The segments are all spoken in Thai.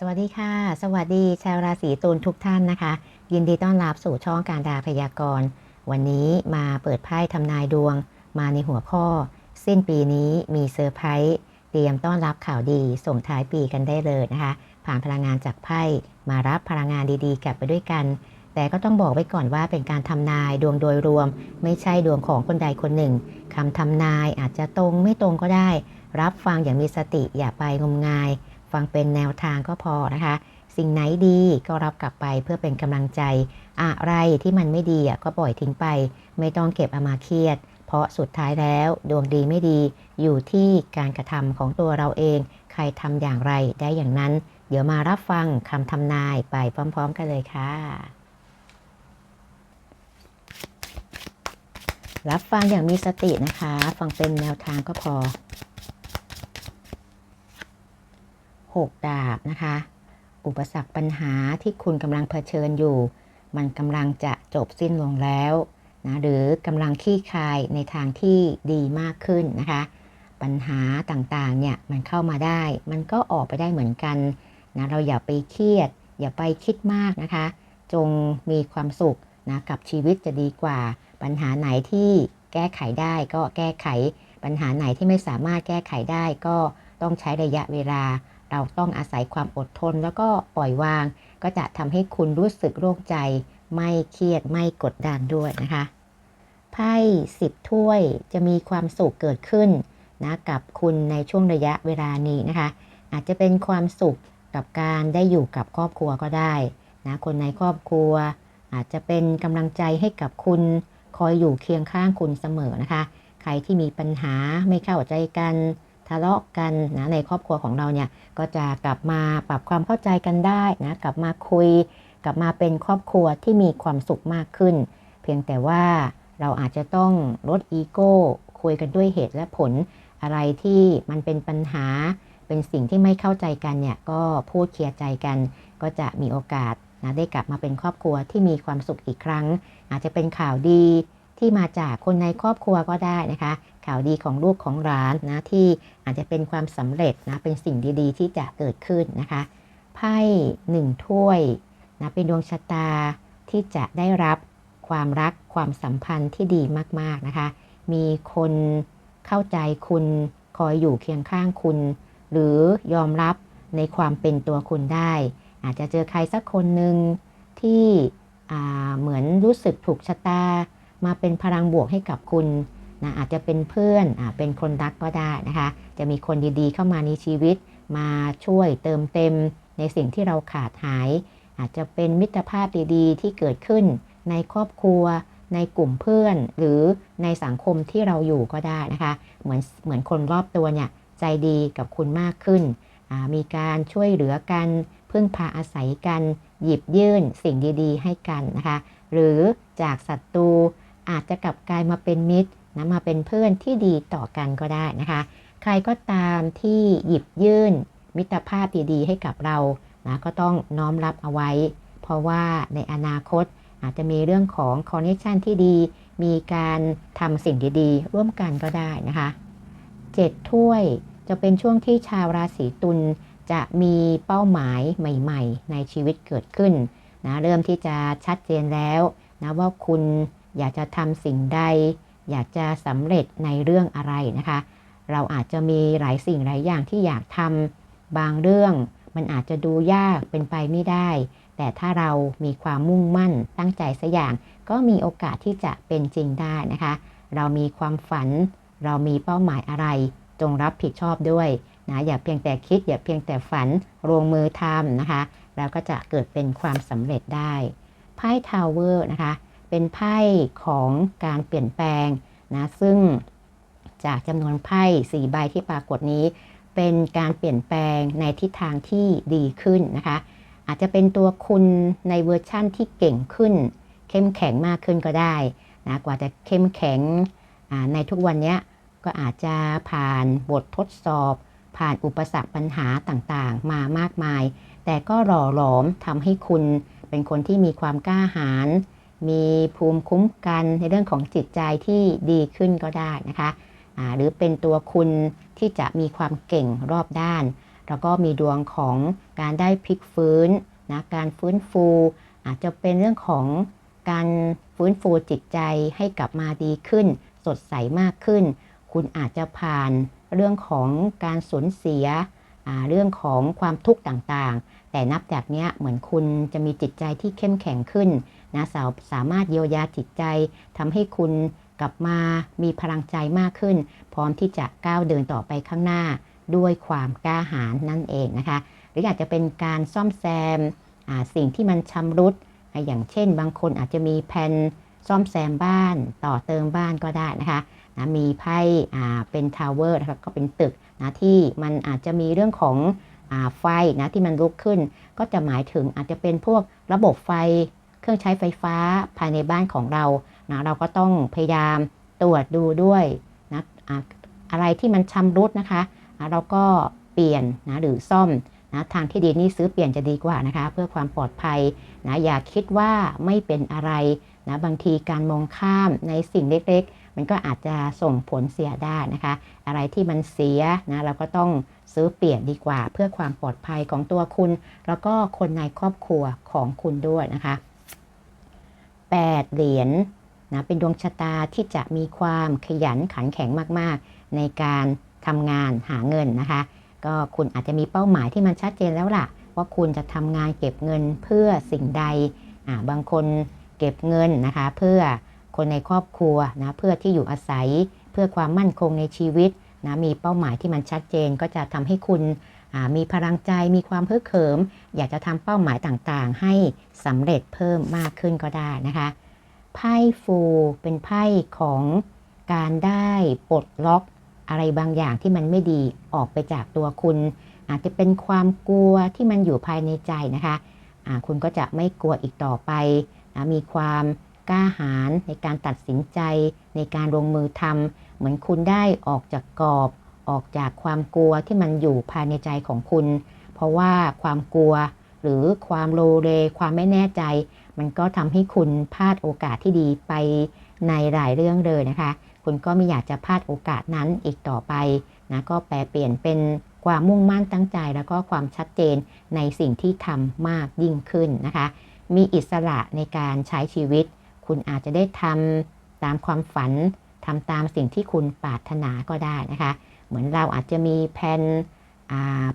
สวัสดีค่ะ สวัสดีชาวราศีตุลทุกท่านนะคะ ยินดีต้อนรับสู่ช่องการดาพยากรณ์ วันนี้มาเปิดไพ่ทำนายดวง มาในหัวข้อ สิ้นปีนี้มีเซอร์ไพรส์เตรียมต้อนรับข่าวดีส่งท้ายปีกันได้เลยนะคะ ผ่านพลังงานจากไพ่มารับพลังงานดีๆ กลับไปด้วยกัน แต่ก็ต้องบอกไว้ก่อนว่าเป็นการทำนายดวงโดยรวม ไม่ใช่ดวงของคนใดคนหนึ่งคำทำนายอาจจะตรงไม่ตรงก็ได้ รับฟังอย่างมีสติอย่าไปงมงาย ฟังเป็นแนวทางก็พอนะคะ สิ่งไหนดีก็รับกลับไปเพื่อเป็นกำลังใจ อะไรที่มันไม่ดีก็ปล่อยทิ้งไป ไม่ต้องเก็บเอามาเครียด เพราะสุดท้ายแล้วดวงดีไม่ดีอยู่ที่การกระทำของตัวเราเอง ใครทำอย่างไรได้อย่างนั้น เดี๋ยวมารับฟังคำทำนายไปพร้อม ๆ กันเลยค่ะรับฟังอย่างมีสตินะคะ ฟังเป็นแนวทางก็พอ 6 ดาบนะคะ อุปสรรคปัญหาที่คุณกำลังเผชิญอยู่ มันกำลังจะจบสิ้นลงแล้วนะหรือกำลังขี้คายในทางที่ดีมากขึ้นนะคะ ปัญหาต่างๆเนี่ยมันเข้ามาได้ มันก็ออกไปได้เหมือนกันนะเราอย่าไปเครียด อย่าไปคิดมากนะคะ จงมีความสุขนะกับชีวิตจะดีกว่า ปัญหาไหนที่แก้ไขได้ก็แก้ไข ปัญหาไหนที่ไม่สามารถแก้ไขได้ก็ต้องใช้ระยะเวลา เราต้องอาศัยความอดทนแล้วก็ปล่อยวาง ก็จะทำให้คุณรู้สึกโล่งใจ ไม่เครียดไม่กดดันด้วยนะคะไพ่สิบถ้วยจะมีความสุขเกิดขึ้นนะกับคุณในช่วงระยะเวลานี้นะคะ อาจจะเป็นความสุขกับการได้อยู่กับครอบครัวก็ได้นะคนในครอบครัว อาจจะเป็นกำลังใจให้กับคุณคอยอยู่เคียงข้างคุณเสมอนะคะ ใครที่มีปัญหาไม่เข้าใจกัน ทะเลาะกันนะในครอบครัวของเราเนี่ยก็จะกลับมาปรับความเข้าใจกันได้นะกลับมาคุย กลับมาเป็นครอบครัวที่มีความสุขมากขึ้น เพียงแต่ว่าเราอาจจะต้องลดอีโก้คุยกันด้วยเหตุและผลอะไรที่มันเป็นปัญหา เป็นสิ่งที่ไม่เข้าใจกันเนี่ยก็พูดเคลียร์ใจกัน ก็จะมีโอกาสนะได้กลับมาเป็นครอบครัวที่มีความสุขอีกครั้ง อาจจะเป็นข่าวดีที่มาจากคนในครอบครัวก็ได้นะคะ ข่าวดีของลูกของหลานนะที่อาจจะเป็นความสำเร็จนะเป็นสิ่งดีๆ ที่จะเกิดขึ้นนะคะไพ่หนึ่งถ้วยนะเป็นดวงชะตาที่จะได้รับความรักความสัมพันธ์ที่ดีมากๆนะคะ มีคนเข้าใจคุณคอยอยู่เคียงข้างคุณ หรือยอมรับในความเป็นตัวคุณได้ อาจจะเจอใครสักคนหนึ่งที่เหมือนรู้สึกถูกชะตา มาเป็นพลังบวกให้กับคุณ นะอาจจะเป็นเพื่อนอเป็นคนรักก็ได้นะคะ จะมีคนดีๆ เข้ามาในชีวิต มาช่วยเติมเต็มในสิ่งที่เราขาดหาย อาจจะเป็นมิตรภาพดีๆ ที่เกิดขึ้นในครอบครัว ในกลุ่มเพื่อน หรือในสังคมที่เราอยู่ก็ได้นะคะ เหมือนเหมือนคนรอบตัวเนี่ยใจดีกับคุณมากขึ้น มีการช่วยเหลือกันพึ่งพาอาศัยกัน หยิบยื่นสิ่งดีๆ ให้กันนะคะ หรือจากศัตรูอาจจะกลับกลายมาเป็นมิตร นะมาเป็นเพื่อนที่ดีต่อกันก็ได้นะคะ ใครก็ตามที่หยิบยื่นมิตรภาพดีๆให้กับเรานะก็ต้องน้อมรับเอาไว้ เพราะว่าในอนาคตอาจจะมีเรื่องของคอนเนคชันที่ดี มีการทำสิ่งดีๆ ร่วมกันก็ได้นะคะ7ถ้วยจะเป็นช่วงที่ชาวราศีตุลจะมีเป้าหมายใหม่ๆ ในชีวิตเกิดขึ้นนะเริ่มที่จะชัดเจนแล้วนะว่าคุณอยากจะทำสิ่งใด อยากจะสำเร็จในเรื่องอะไรนะคะ เราอาจจะมีหลายสิ่งหลายอย่างที่อยากทำบางเรื่อง มันอาจจะดูยากเป็นไปไม่ได้ แต่ถ้าเรามีความมุ่งมั่นตั้งใจสัอย่าง ก็มีโอกาสที่จะเป็นจริงได้นะคะ เรามีความฝัน เรามีเป้าหมายอะไร จงรับผิดชอบด้วยนะอย่าเพียงแต่คิด อย่าเพียงแต่ฝันลงมือทำนะคะ แล้วก็จะเกิดเป็นความสำเร็จได้ไพ่ทาวเวอร์นะคะ เป็นไพ่ของการเปลี่ยนแปลงนะซึ่งจากจำนวนไพ่สี่ใบที่ปรากฏนี้ เป็นการเปลี่ยนแปลงในทิศทางที่ดีขึ้นนะคะ อาจจะเป็นตัวคุณในเวอร์ชั่นที่เก่งขึ้น เข้มแข็งมากขึ้นก็ได้นะกว่าจะเข้มแข็งในทุกวันนี้ก็อาจจะผ่านบททดสอบ ผ่านอุปสรรคปัญหาต่างๆ มามากมาย แต่ก็หล่อหลอมทำให้คุณเป็นคนที่มีความกล้าหาญ มีภูมิคุ้มกันในเรื่องของจิตใจที่ดีขึ้นก็ได้นะคะหรือเป็นตัวคุณที่จะมีความเก่งรอบด้าน แล้วก็มีดวงของการได้พลิกฟื้นนะการฟื้นฟู อาจจะเป็นเรื่องของการฟื้นฟูจิตใจให้กลับมาดีขึ้น สดใสมากขึ้น คุณอาจจะผ่านเรื่องของการสูญเสีย เรื่องของความทุกข์ต่างๆ แต่นับจากนี้เหมือนคุณจะมีจิตใจที่เข้มแข็งขึ้น นะสาสามารถเยียวยาจิตใจทำให้คุณกลับมามีพลังใจมากขึ้น พร้อมที่จะก้าวเดินต่อไปข้างหน้าด้วยความกล้าหาญนั่นเองนะคะ หรืออาจจะเป็นการซ่อมแซมสิ่งที่มันชำรุด อย่างเช่น บางคนอาจจะมีแผ่นซ่อมแซมบ้านต่อเติมบ้านก็ได้นะคะนะมีไพ่เป็นทาวเวอร์นะคะก็เป็นตึกนะที่มันอาจจะมีเรื่องของอไฟนะที่มันลุกขึ้น ก็จะหมายถึงอาจจะเป็นพวกระบบไฟ เครื่องใช้ไฟฟ้าภายในบ้านของเรานะเราก็ต้องพยายามตรวจดูด้วยนะอะอะไรที่มันชำรุดนะคะนะเราก็เปลี่ยนนะหรือซ่อมนะทางที่ดีนี่ซื้อเปลี่ยนจะดีกว่านะคะ เพื่อความปลอดภัยนะอย่าคิดว่าไม่เป็นอะไรนะบางทีการมองข้ามในสิ่งเล็กๆ มันก็อาจจะส่งผลเสียได้นะคะ อะไรที่มันเสียนะเราก็ต้องซื้อเปลี่ยนดีกว่า เพื่อความปลอดภัยของตัวคุณ แล้วก็คนในครอบครัวของคุณด้วยนะคะ 8 เหรียญนะเป็นดวงชะตาที่จะมีความขยันขันแข็งมากๆ ในการทำงานหาเงินนะคะ ก็คุณอาจจะมีเป้าหมายที่มันชัดเจนแล้วล่ะ ว่าคุณจะทำงานเก็บเงินเพื่อสิ่งใดาบางคนเก็บเงินนะคะ เพื่อคนในครอบครัวนะเพื่อที่อยู่อาศัย เพื่อความมั่นคงในชีวิตนะมีเป้าหมายที่มันชัดเจนก็จะทำให้คุณ มีพลังใจมีความเพื่อเขิม อยากจะทำเป้าหมายต่างๆ ให้สำเร็จเพิ่มมากขึ้นก็ได้นะคะไพ่ฟูเป็นไพ่ของการได้ปลดล็อกอะไรบางอย่างที่มันไม่ดีออกไปจากตัวคุณ อาจจะเป็นความกลัวที่มันอยู่ภายในใจนะคะะคุณก็จะไม่กลัวอีกต่อไปนะมีความกล้าหาญในการตัดสินใจในการลงมือทำเหมือนคุณได้ออกจากกรอบ ออกจากความกลัวที่มันอยู่ภายในใจของคุณ เพราะว่าความกลัวหรือความโลเล ความไม่แน่ใจ มันก็ทำให้คุณพลาดโอกาสที่ดีไปในหลายเรื่องเลยนะคะ คุณก็ไม่อยากจะพลาดโอกาสนั้นอีกต่อไปนะก็แปลเปลี่ยนเป็นความมุ่งมั่นตั้งใจ แล้วก็ความชัดเจนในสิ่งที่ทำมากยิ่งขึ้นนะคะ มีอิสระในการใช้ชีวิต คุณอาจจะได้ทำตามความฝันทำตามสิ่งที่คุณปรารถนาก็ได้นะคะ เหมือนเราอาจจะมีแผน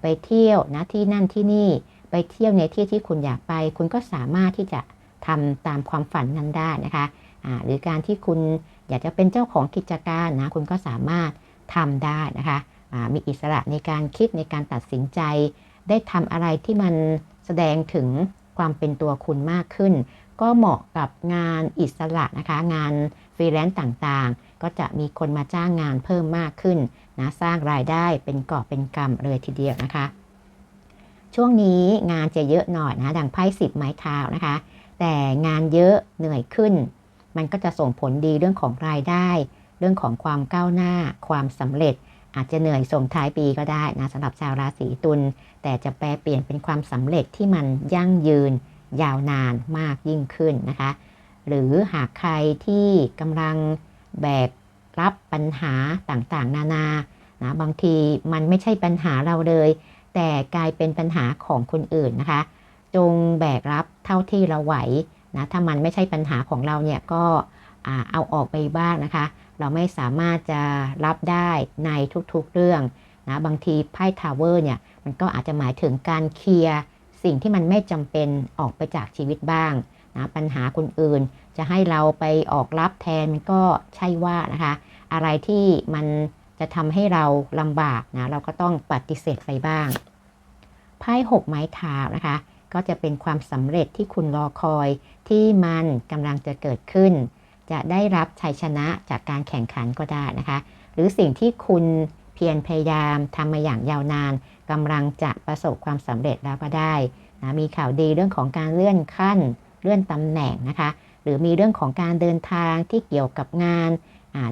ไปเที่ยวนะที่นั่นที่นี่ไปเที่ยวในที่ที่คุณอยากไป คุณก็สามารถที่จะทำตามความฝันนั้นได้นะคะะหรือการที่คุณอยากจะเป็นเจ้าของกิจการนะคุณก็สามารถทำได้นะคะะมีอิสระในการคิดในการตัดสินใจ ได้ทำอะไรที่มันแสดงถึงความเป็นตัวคุณมากขึ้น ก็เหมาะกับงานอิสระนะคะ งานฟรีแลนซ์ต่างๆ ก็จะมีคนมาจ้างงานเพิ่มมากขึ้น นะสร้างรายได้เป็นกอบเป็นกำเลยทีเดียวนะคะ ช่วงนี้งานจะเยอะหน่อยนะดังไพ่สิบไม้เท้านะคะ แต่งานเยอะเหนื่อยขึ้น มันก็จะส่งผลดีเรื่องของรายได้ เรื่องของความก้าวหน้า ความสำเร็จ อาจจะเหนื่อยส่งท้ายปีก็ได้นะสำหรับชาวราศีตุลแต่จะแปลเปลี่ยนเป็นความสำเร็จที่มันยั่งยืน ยาวนานมากยิ่งขึ้นนะคะ หรือหากใครที่กำลังแบก รับปัญหาต่างๆ นานานะบางทีมันไม่ใช่ปัญหาเราเลย แต่กลายเป็นปัญหาของคนอื่นนะคะ จงแบกรับเท่าที่เราไหวนะถ้ามันไม่ใช่ปัญหาของเราเนี่ยก็เอาออกไปบ้างนะคะ เราไม่สามารถจะรับได้ในทุกๆเรื่องนะบางทีไพ่ทาวเวอร์เนี่ยมันก็อาจจะหมายถึงการเคลียร์สิ่งที่มันไม่จำเป็นออกไปจากชีวิตบ้างนะปัญหาคนอื่น จะให้เราไปออกรับแทนมันก็ใช่ว่านะคะ อะไรที่มันจะทำให้เราลำบากนะเราก็ต้องปฏิเสธไปบ้างไพ่หกไม้เท้านะคะ ก็จะเป็นความสำเร็จที่คุณรอคอยที่มันกำลังจะเกิดขึ้น จะได้รับชัยชนะจากการแข่งขันก็ได้นะคะ หรือสิ่งที่คุณเพียรพยายามทำมาอย่างยาวนานกำลังจะประสบความสำเร็จแล้วก็ได้นะมีข่าวดีเรื่องของการเลื่อนขั้นเลื่อนตำแหน่งนะคะ หรือมีเรื่องของการเดินทางที่เกี่ยวกับงาน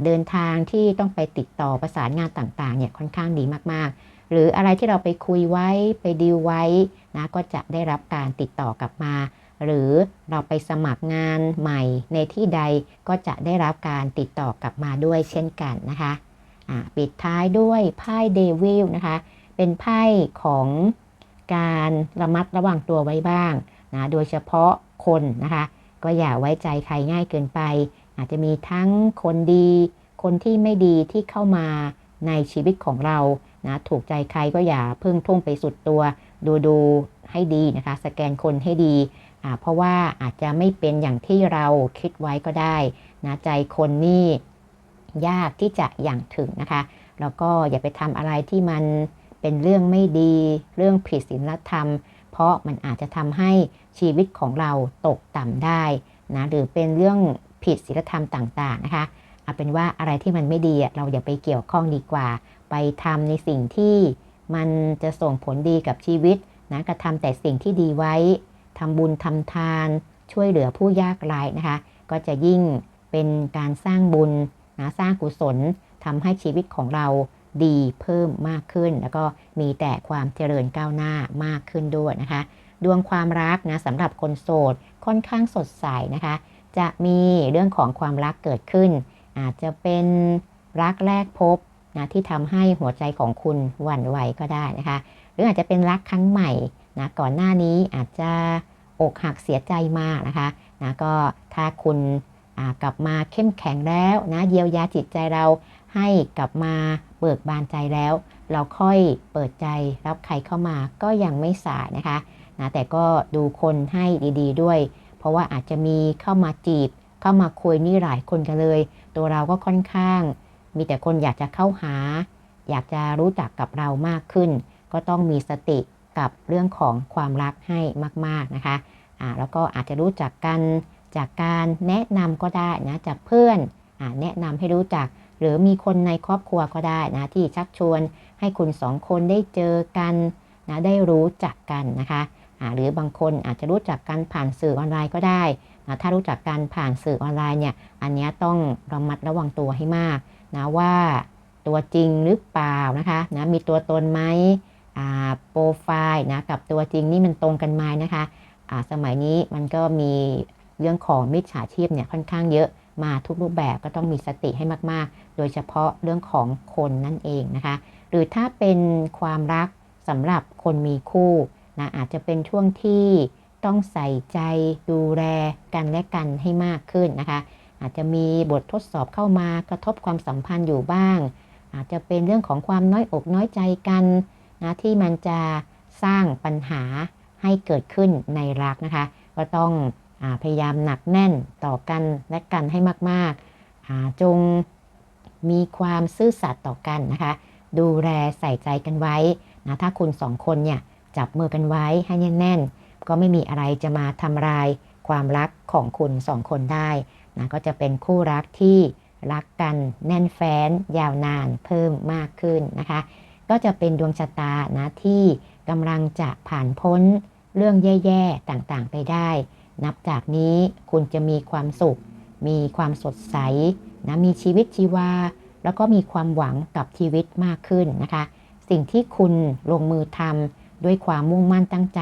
เดินทางที่ต้องไปติดต่อประสานงานต่างๆเนี่ยค่อนข้างดีมากๆ หรืออะไรที่เราไปคุยไว้ไปดีลไว้นะก็จะได้รับการติดต่อกลับมา หรือเราไปสมัครงานใหม่ในที่ใดก็จะได้รับการติดต่อกลับมาด้วยเช่นกันนะคะะปิดท้ายด้วยไพ่เดวิลนะคะ เป็นไพ่ของการระมัดระวังตัวไว้บ้างนะโดยเฉพาะคนนะคะ ก็อย่าไว้ใจใครง่ายเกินไป อาจจะมีทั้งคนดี คนที่ไม่ดีที่เข้ามาในชีวิตของเรานะถูกใจใครก็อย่าเพิ่งทุ่มไปสุดตัว ดูดูให้ดีนะคะ สแกนคนให้ดี เพราะว่าอาจจะไม่เป็นอย่างที่เราคิดไว้ก็ได้นะใจคนนี่ยากที่จะอย่างถึงนะคะ แล้วก็อย่าไปทำอะไรที่มันเป็นเรื่องไม่ดี เรื่องผิดศีลธรรม เพราะมันอาจจะทำให้ชีวิตของเราตกต่ำได้นะหรือเป็นเรื่องผิดศีลธรรมต่างๆนะคะเอาเป็นว่าอะไรที่มันไม่ดีเราอย่าไปเกี่ยวข้องดีกว่า ไปทำในสิ่งที่มันจะส่งผลดีกับชีวิตนะกระทำแต่สิ่งที่ดีไว้ทำบุญทำทานช่วยเหลือผู้ยากไร้นะคะ ก็จะยิ่งเป็นการสร้างบุญนะสร้างกุศลทำให้ชีวิตของเรา ดีเพิ่มมากขึ้น แล้วก็มีแต่ความเจริญก้าวหน้ามากขึ้นด้วยนะคะ ดวงความรักนะสำหรับคนโสดค่อนข้างสดใสนะคะ จะมีเรื่องของความรักเกิดขึ้น อาจจะเป็นรักแรกพบนะที่ทำให้หัวใจของคุณหวั่นไหวก็ได้นะคะ หรืออาจจะเป็นรักครั้งใหม่นะก่อนหน้านี้อาจจะอกหักเสียใจมากนะคะนะก็ถ้าคุณกลับมาเข้มแข็งแล้วนะเยียวยาจิตใจเรา ให้กลับมาเบิกบานใจแล้ว เราค่อยเปิดใจรับใครเข้ามาก็ยังไม่สายนะคะนะแต่ก็ดูคนให้ดีๆด้วย เพราะว่าอาจจะมีเข้ามาจีบ เข้ามาคุยนี่หลายคนกันเลย ตัวเราก็ค่อนข้าง มีแต่คนอยากจะเข้าหา อยากจะรู้จักกับเรามากขึ้น ก็ต้องมีสติกับเรื่องของความรักให้มาก ๆนะคะอ่าแล้วก็อาจจะรู้จักกันจากการแนะนำก็ได้นะจากเพื่อนอ่าแนะนำให้รู้จัก หรือมีคนในครอบครัวก็ได้นะที่ชักชวนให้คุณสองคนได้เจอกันนะได้รู้จักกันนะคะอ่าหรือบางคนอาจจะรู้จักกันผ่านสื่อออนไลน์ก็ได้นะถ้ารู้จักกันผ่านสื่อออนไลน์เนี่ยอันนี้ต้องระมัดระวังตัวให้มากนะว่าตัวจริงหรือเปล่านะคะนะมีตัวตนไหมโปรไฟล์นะกับตัวจริงนี่มันตรงกันไหมนะคะะสมัยนี้มันก็มีเรื่องของมิจฉาชีพเนี่ยค่อนข้างเยอะ มาทุกรูปแบบก็ต้องมีสติให้มาก ๆ โดยเฉพาะเรื่องของคนนั่นเองนะคะ หรือถ้าเป็นความรักสำหรับคนมีคู่นะอาจจะเป็นช่วงที่ต้องใส่ใจดูแลกันและกันให้มากขึ้นนะคะ อาจจะมีบททดสอบเข้ามากระทบความสัมพันธ์อยู่บ้าง อาจจะเป็นเรื่องของความน้อยอกน้อยใจกันนะที่มันจะสร้างปัญหาให้เกิดขึ้นในรักนะคะ ก็ต้อง พยายามหนักแน่นต่อกันและกันให้มากๆ จงมีความซื่อสัตย์ต่อกันนะคะ ดูแลใส่ใจกันไว้นะถ้าคุณสองคนเนี่ยจับมือกันไว้ให้แน่นๆ ก็ไม่มีอะไรจะมาทำลายความรักของคุณสองคนได้นะก็จะเป็นคู่รักที่รักกันแน่นแฟ้น ยาวนานเพิ่มมากขึ้นนะคะ ก็จะเป็นดวงชะตานะที่กำลังจะผ่านพ้นเรื่องแย่ ๆ ต่างๆ ไปได้ นับจากนี้คุณจะมีความสุข มีความสดใสนะมีชีวิตชีวา แล้วก็มีความหวังกับชีวิตมากขึ้นนะคะ สิ่งที่คุณลงมือทำด้วยความมุ่งมั่นตั้งใจ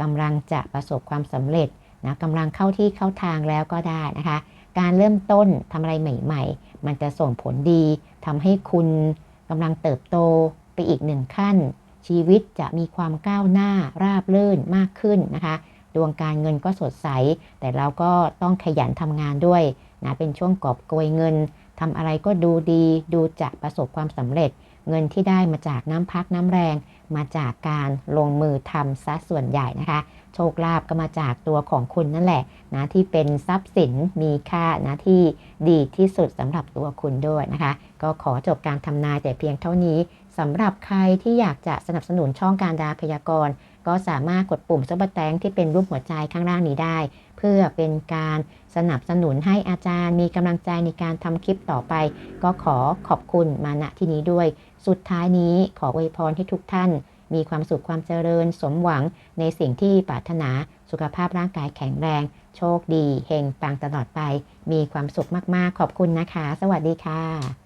กำลังจะประสบความสำเร็จนะกำลังเข้าที่เข้าทางแล้วก็ได้นะคะ การเริ่มต้นทำอะไรใหม่ ๆ มันจะส่งผลดีทำให้คุณกำลังเติบโตไปอีกหนึ่งขั้น ชีวิตจะมีความก้าวหน้าราบเรื่นมากขึ้นนะคะ ดวงการเงินก็สดใส แต่เราก็ต้องขยันทำงานด้วยนะเป็นช่วงกอบโกยเงินทำอะไรก็ดูดีดูจะประสบความสำเร็จ เงินที่ได้มาจากน้ำพักน้ำแรง มาจากการลงมือทำซะส่วนใหญ่นะคะ โชคลาภก็มาจากตัวของคุณนั่นแหละนะที่เป็นทรัพย์สินมีค่านะที่ดีที่สุดสำหรับตัวคุณด้วยนะคะ ก็ขอจบการทำนายแต่เพียงเท่านี้ สำหรับใครที่อยากจะสนับสนุนช่องการดาพยากรณ์ ก็สามารถกดปุ่มซุปเปอร์แตงที่เป็นรูปหัวใจข้างล่างนี้ได้ เพื่อเป็นการสนับสนุนให้อาจารย์มีกำลังใจในการทำคลิปต่อไป ก็ขอขอบคุณมาณที่นี้ด้วย สุดท้ายนี้ขออวยพรให้ทุกท่าน มีความสุขความเจริญสมหวังในสิ่งที่ปรารถนาสุขภาพร่างกายแข็งแรง โชคดีเฮงปังตลอดไป มีความสุขมากๆ ขอบคุณนะคะ สวัสดีค่ะ